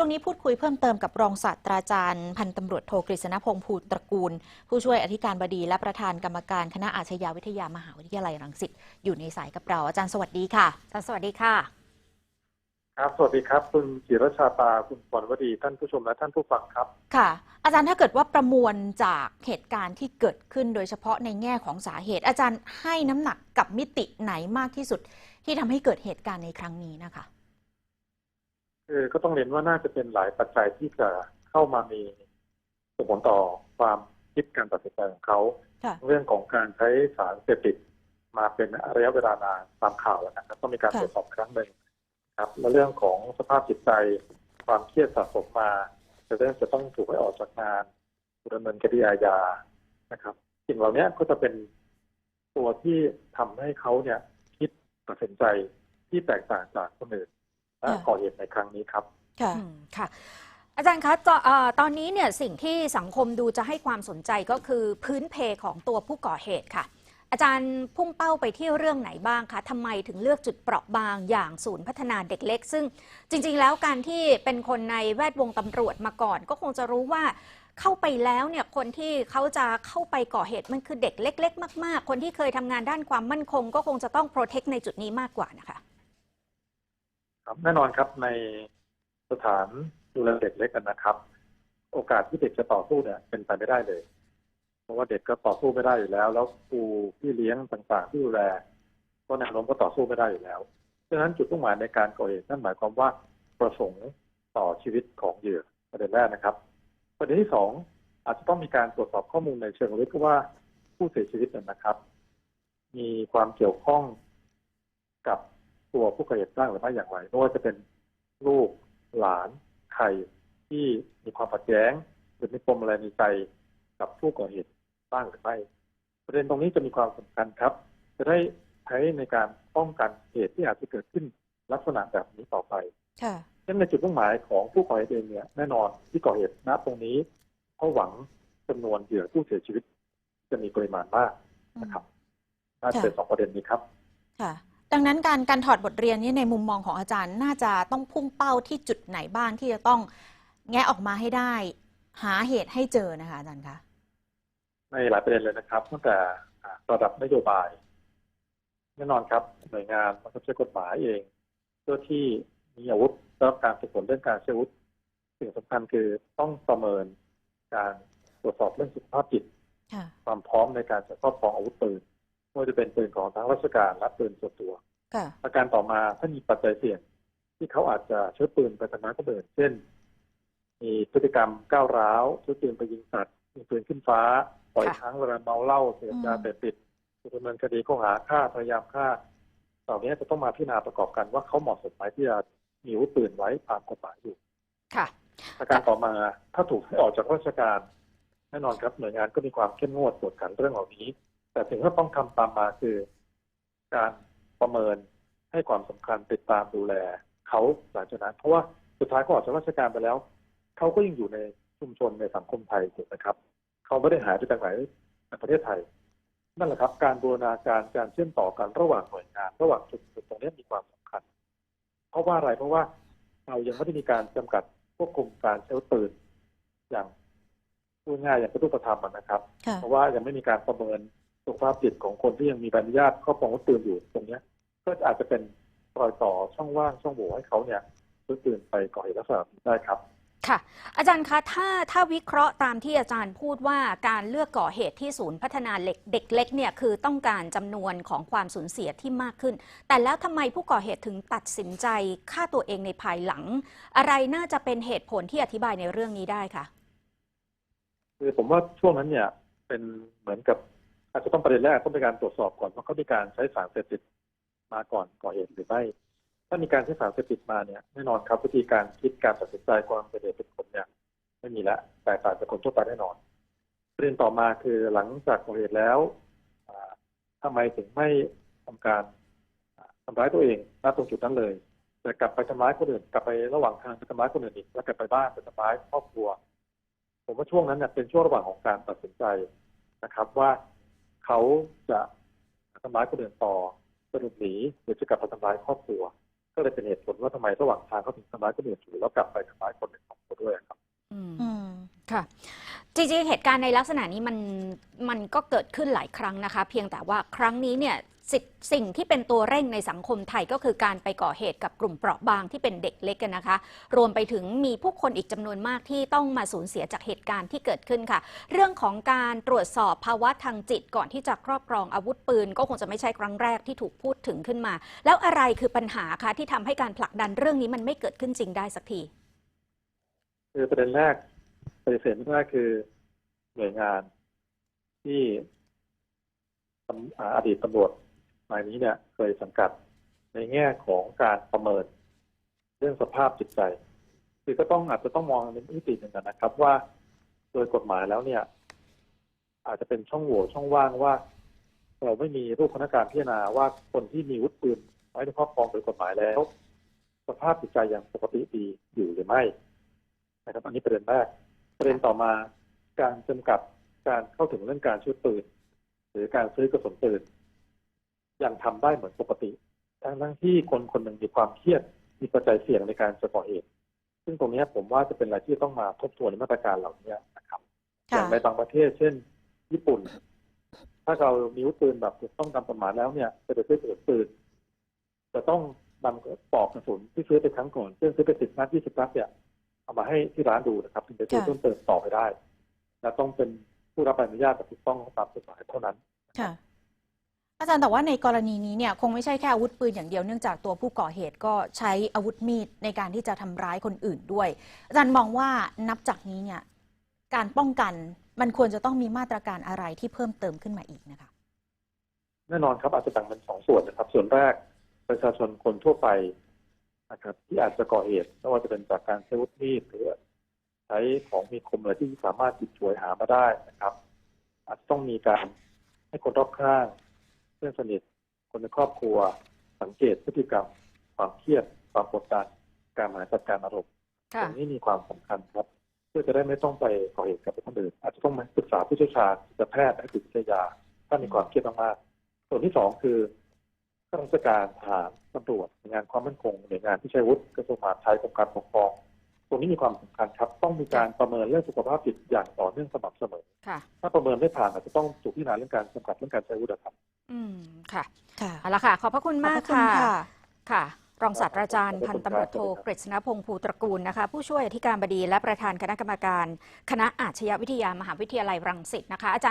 ช่วงนี้พูดคุยเพิ่มเติมกับรองศาสตราจารย์ พันตำรวจโทกฤษณพงษ์ภูตระกูล ผู้ช่วยอธิการบดีและประธานกรรมการคณะอาชญาวิทยามหาวิทยาลัยรังสิตอยู่ในสายกับเราอาจารย์สวัสดีค่ะอาจารย์สวัสดีค่ะ ครับสวัสดีครับ คุณจิรชาตาคุณปรวดีท่านผู้ชมและท่านผู้ฟังครับค่ะ อาจารย์ถ้าเกิดว่าประมวลจากเหตุการณ์ที่เกิดขึ้นโดยเฉพาะในแง่ของสาเหตุ อาจารย์ให้น้ำหนักกับมิติไหนมากที่สุด ที่ทำให้เกิดเหตุการณ์ในครั้งนี้นะคะ คือก็ต้องเรียนว่าน่าจะเป็นหลายปัจจัยที่จะเข้ามามีส่งผลต่อความคิดการตัดสินใจของเขาค่ะเรื่องของการใช้สารเสพติดมาเป็นระยะเวลานานตามข่าวนะครับต้องมีการค่ะตรวจสอบครั้งหนึ่งครับและเรื่องของสภาพจิตใจความเครียดสะสมมาจะเรื่องจะต้องถูกให้ออกจากงานถูกดำเนินคดีอาญานะครับสิ่งเหล่านี้ก็จะเป็นตัวที่ทำให้เขาเนี่ยคิดตัดสินใจที่แตกต่างจากคนอื่นและค่ะ ก่อเหตุในครั้งนี้ครับ ค่ะอืมค่ะอาจารย์คะตอเอ่อตอนนี้เนี่ยสิ่งที่สังคมดูจะให้ความสนใจก็คือพื้นเพของตัวผู้ก่อเหตุค่ะ อาจารย์พุ่งเป้าไปที่เรื่องไหนบ้างคะทำไมถึงเลือกจุดเปราะบางอย่างศูนย์พัฒนาเด็กเล็ก ซึ่งจริง ๆ แล้วการที่เป็นคนในแวดวงตำรวจมาก่อน ก็คงจะรู้ว่าเข้าไปแล้วเนี่ยคนที่เขาจะเข้าไปก่อเหตุมันคือเด็กเล็ก ๆ มาก ๆ คนที่เคยทำงานด้านความมั่นคง ก็คงจะต้องโปรเทคในจุดนี้มากกว่านะคะ ครับแน่นอนครับในสถานดูแลเด็กเล็กกันนะครับ โอกาสที่เด็กจะต่อสู้เนี่ยเป็นไปไม่ได้เลย เพราะว่าเด็กก็ต่อสู้ไม่ได้อยู่แล้ว แล้วครูพี่เลี้ยงต่างๆที่ดูแลก็แนวโน้มก็ต่อสู้ไม่ได้อยู่แล้วดังนั้นจุดมุ่งหมายในการก่อเหตุนั่นหมายความว่าประสงค์ต่อชีวิตของเหยื่อประเด็นแรกนะครับ ประเด็นที่สองอาจจะต้องมีการตรวจสอบข้อมูลในเชิงลึกว่าผู้เสียชีวิตเนนะครับ มีความเกี่ยวข้องกับ ตัวผู้ก่อเหตุบ้างหรือไม่อย่างไรไม่ว่าจะเป็นลูกหลานใครที่มีความขัดแย้ง หรือมีปมอะไรในใจกับผู้ก่อเหตุบ้างหรือไม่ประเด็นตรงนี้จะมีความสำคัญครับ จะได้ใช้ในการป้องกันเหตุที่อาจจะเกิดขึ้นลักษณะแบบนี้ต่อไปค่ะฉะนั้นในจุดมุ่งหมายของผู้ก่อเหตุเองเนี่ยแน่นอนที่ก่อเหตุณตรงนี้เขาหวังจำนวนเหยื่อผู้เสียชีวิต จะมีปริมาณมากนะครับน่าจะเป็นสองประเด็นนี้ครับ ค่ะ ดังนั้นการการถอดบทเรียนนี้ในมุมมองของอาจารย์ น่าจะต้องพุ่งเป้าที่จุดไหนบ้างที่จะต้องแงะออกมาให้ได้ หาเหตุให้เจอนะคะอาจารย์คะในหลายประเด็นเลยนะครับตั้งแต่อ่าระดับนโยบายแน่นอนครับหน่วยงานบังคับใช้กฎหมายเองเพื่อที่มีอาวุธได้รับการฝึกฝนเรื่องการใช้อาวุธสิ่งสำคัญคือต้องประเมินการตรวจสอบเรื่องสุขภาพจิตค่ะความพร้อมในการจะครอบครองอาวุธปืนไม่ ว่าจะเป็นปืนของทางราชการและปืนส่วนตัวค่ะประการต่อมาถ้ามีปัจจัยเสี่ยง ที่เขาอาจจะใช้ปืนไปทำร้ายผู้อื่นเช่น มีพฤติกรรมก้าวร้าวใช้ปืนไปยิงสัตว์ยิงปืนขึ้นฟ้า ปล่อยค่ะครั้งเวลาเมาเหล้าเสพยาอืมเสพติดถูกดำเนินคดีข้อหาฆ่าพยายามฆ่าเหล่านี้จะต้องมาพิจารณาประกอบกันว่าเขาเหมาะสมไหมที่จะมีอาวุธปืนไว้ตามกฎหมายอยู่ค่ะประการต่อมาถ้าถูกให้ออกจากราชการ แน่นอนครับหน่วยงานก็มีความเข้มงวดกวดขันเรื่องเหล่านี้ แต่สิ่งที่ต้องทำตามมาคือ การประเมินให้ความสำคัญติดตามดูแลเขาหลังจากนั้น เพราะว่าสุดท้ายเขาออกจากราชการไปแล้ว เขาก็ยังอยู่ในชุมชนในสังคมไทยถูกไหมครับ เขาไม่ได้หายไปจากไหนในประเทศไทย นั่นแหละครับ การบูรณาการการเชื่อมต่อกันระหว่างหน่วยงาน ระหว่างชุมชนตรงนี้มีความสำคัญ เพราะว่าอะไรเพราะว่าเรายังไม่ได้มีการจำกัดควบคุมการใช้อาวุธปืนอย่างพูดง่ายอย่างเป็นรูปธรรมอะนะครับค่ะเพราะว่ายังไม่มีการประเมิน สุขภาพจิตของคนที่ยังมีใบอนุญาตครอบครองอาวุธปืนอยู่ตรงเนี้ย ก็อาจจะเป็นรอยต่อช่องว่างช่องโหว่ให้เขาเนี่ยซื้อปืนไปก่อเหตุลักษณะแบบนี้ได้ครับค่ะอาจารย์คะถ้าถ้าวิเคราะห์ตามที่อาจารย์พูดว่าการเลือกก่อเหตุที่ศูนย์พัฒนาเล็กเด็กเล็กเนี่ยคือต้องการจำนวนของความสูญเสียที่มากขึ้น แต่แล้วทำไมผู้ก่อเหตุถึงตัดสินใจฆ่าตัวเองในภายหลัง อะไรน่าจะเป็นเหตุผลที่อธิบายในเรื่องนี้ได้คะคือผมว่าช่วงนั้นเนี่ยเป็นเหมือนกับ อาจจะต้องประเด็นแรกต้องเป็นการตรวจสอบก่อนว่าเขามีการใช้สารเสพติดมาก่อนก่อเหตุหรือไม่ถ้ามีการใช้สารเสพติดมาเนี่ยแน่นอนครับวิธีการคิดการตัดสินใจความเป็นเหตุเป็นผลเนี่ยไม่มีล้วแต่ต่างจากคนทั่วไปแน่นอนประเด็นต่อมาคือหลังจากก่อเหตุแล้วอ่าทำไมถึงไม่ทำการอ่าทำร้ายตัวเองณตรงจุดนั้นเลย แต่กลับไปทำร้ายคนอื่น กลับไประหว่างทางไปทำร้ายคนอื่นอีกแล้วกลับไปบ้านไปทำร้ายครอบครัว ผมว่าช่วงนั้นเนี่ยเป็นช่วงระหว่างของการตัดสินใจนะครับ ว่า เขาจะทำร้ายคนอื่นต่อสนุกหนีหรือจะกลับมาทำร้ายครอบครัว ก็เลยเป็นเหตุผลว่าทำไมระหว่างทางเขาถึงทำร้ายคนอื่นอยู่แล้วกลับไปทำร้ายคนในครอบครัวด้วยครับ อืมค่ะ จริงๆ เหตุการณ์ในลักษณะนี้มันมันก็เกิดขึ้นหลายครั้งนะคะ เพียงแต่ว่าครั้งนี้เนี่ย สิสิ่งที่เป็นตัวเร่งในสังคมไทยก็คือการไปก่อเหตุกับกลุ่มเปราะบางที่เป็นเด็กเล็กกันนะคะ รวมไปถึงมีผู้คนอีกจำนวนมากที่ต้องมาสูญเสียจากเหตุการณ์ที่เกิดขึ้นค่ะ เรื่องของการตรวจสอบภาวะทางจิตก่อนที่จะครอบครองอาวุธปืน ก็คงจะไม่ใช่ครั้งแรกที่ถูกพูดถึงขึ้นมา แล้วอะไรคือปัญหาคะที่ทำให้การผลักดันเรื่องนี้มันไม่เกิดขึ้นจริงได้สักทีคือประเด็นแรกปฏิเสธไม่ได้คือหน่วยงานที่อดีตตำรวจ นายนี้เนี่ยเคยสังกัดในแง่ของการประเมินเรื่องสภาพจิตใจ คือก็ต้องอาจจะต้องมองในมิติหนึ่งนะครับ ว่าโดยกฎหมายแล้วเนี่ย อาจจะเป็นช่องโหว่ช่องว่างว่า เราไม่มีรูปคณะการพิจารณาว่าคนที่มีอาวุธปืนไว้ในครอบครองโดยกฎหมายแล้ว สภาพจิตใจอย่างปกติดีอยู่หรือไม่นะครับอันนี้ประเด็นแรกประเด็นต่อมาการจำกัดการเข้าถึงเรื่องการซื้อปืน หรือการซื้อกระสุนปืน ยังทำได้เหมือนปกติ ทั้งทั้งที่คนคนหนึ่งมีความเครียดมีปัจจัยเสี่ยงในการจะก่อเหตุ ซึ่งตรงนี้ผมว่าจะเป็นอะไรที่ต้องมาทบทวนในมาตรการเหล่านี้นะครับอค่ะย่างในบางประเทศ เช่น ญี่ปุ่น ถ้าเรามีอาวุธปืนแบบถูกต้องตามกฎหมายแล้วเนี่ยจะไปซื้อกระสุนปืนจะต้องนำปลอกกระสุนที่ซื้อไปครั้งก่อนซึ่งซื้อไปสิบนัดยี่สิบนัดเนี่ยเอามาให้ที่ร้านดูนะครับถึงจะซื้อค่ะเพิ่มเติมต่อไปได้ และต้องเป็นผู้รับใบอนุญาตแบบถูกต้องตามกฎหมายเท่านั้นค่ะ อาจารย์แต่ว่าในกรณีนี้เนี่ยคงไม่ใช่แค่อาวุธปืนอย่างเดียวเนื่องจากตัวผู้ก่อเหตุก็ใช้อาวุธมีดในการที่จะทำร้ายคนอื่นด้วย อาจารย์มองว่านับจากนี้เนี่ยการป้องกันมันควรจะต้องมีมาตรการอะไรที่เพิ่มเติมขึ้นมาอีกนะคะแน่นอนครับอาจจะแบ่งเป็นสองส่วนนะครับ ส่วนแรกประชาชนคนทั่วไปนะครับ ที่อาจจะก่อเหตุไม่ว่าจะเป็นจากการใช้อาวุธมีดหรือใช้ของมีคมอะไรที่สามารถหยิบฉวยหามาได้นะครับ อาจจะต้องมีการให้คนรอบข้าง เพื่อนสนิทคนในครอบครัว สังเกตพฤติกรรม ความเครียดความกดดันการบริหารจัดการอารมณ์ตค่ะรงนี้มีความสำคัญครับ เพื่อจะได้ไม่ต้องไปก่อเหตุกับคนอื่นอาจจะต้องมาปรึกษาผู้เชี่ยวชาญจิตแพทย์และจิตวิทยาถ้ามีความเครียดมากๆส่วนที่สองคือข้าราชการทหารตำรวจหน่วยงานความมั่นคงหน่วยงานที่ใช้อาวุธกระทรวงมหาดไทยกรมการปกครองตรงนี้มีความสำคัญครับ ต้องมีการประเมินเรื่องสุขภาพจิตอย่างต่อเนื่องสม่ำเสมอค่ะถ้าประเมินไม่ผ่านอาจจะต้องถูกพิจารณาเรื่องการจำกัดเรื่องการใช้อาวุธนะครับ อืมค่ะค่ะเอาละค่ะ ขอบพระคุณขอบมาพกระคุณค่ะค่ะค่ะ รองศาสตราจารย์ขอบพันคุณตำรวจโทครับกฤษณพงศ์ภูตระกูลนะคะ ผู้ช่วยอธิการบดีและประธานคณะกรรมการ คณะอาชญาวิทยามหาวิทยาลัยรังสิตนะคะอาจารย์